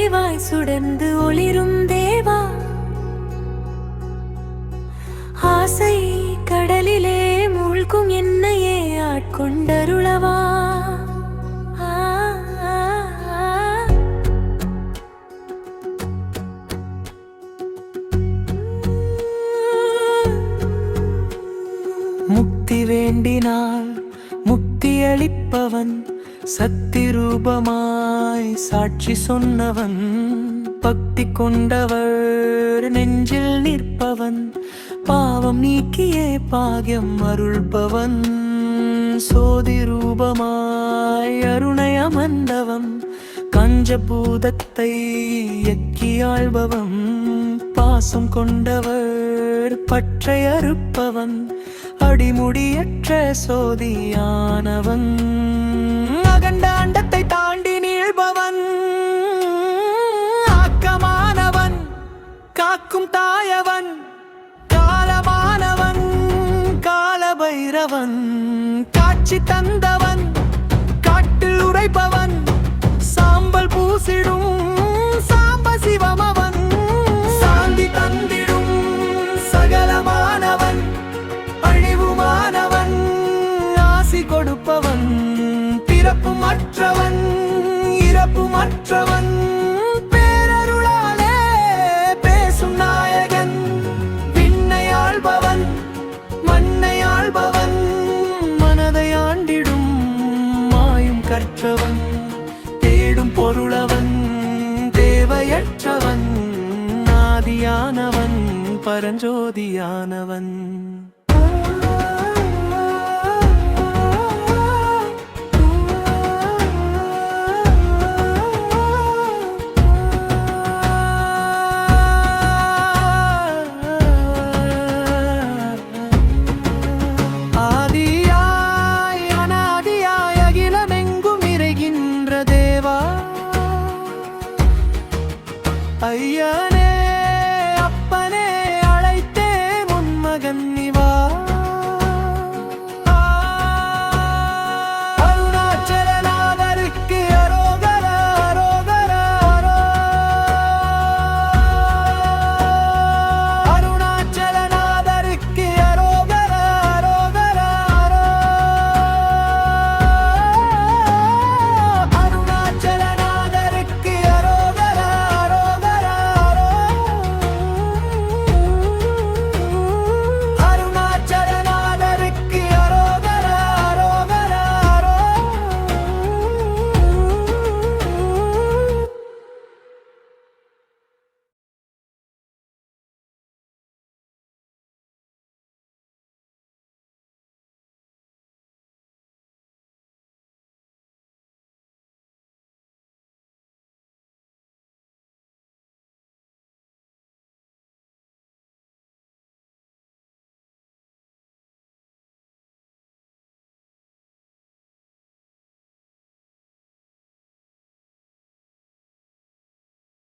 வடிவாய் சுடர்ந்து ஒளிரும் தேவா. ஆசை கடலிலே மூழ்கும் என்னையே ஆட்கொண்டருளவா. முக்தி வேண்டினால் முக்தி அளிப்பவன் சக்தி ரூபமாய் சாட்சி சொன்னவன் பக்தி கொண்டவர் நெஞ்சில் நிற்பவன் பாவம் நீக்கியே பாகியம் அருள்பவன். சோதி ரூபமாய் அருணை அமர்ந்தவன் கஞ்சபூதத்தை எக்கியாழ்பவன் பாசம் கொண்டவர் பற்றை அறுப்பவன் அடிமுடியற்ற சோதியானவன். காக்கும் தாயவன் காலமானவன் காலபைரவன் காட்சி தந்தவன் காட்டில் உரைப்பவன் சாம்பல் பூசிடும் சாம்ப சிவமவன் சாந்தி தந்திடும் சகலமானவன் அழிவுமானவன் ஆசி கொடுப்பவன் பிறப்பு மற்றவன் இறப்பு மற்றவன் மாயும் தேடும் பொருளவன் தேவையற்றவன் ஆதியானவன் பரஞ்சோதியானவன். ஐயா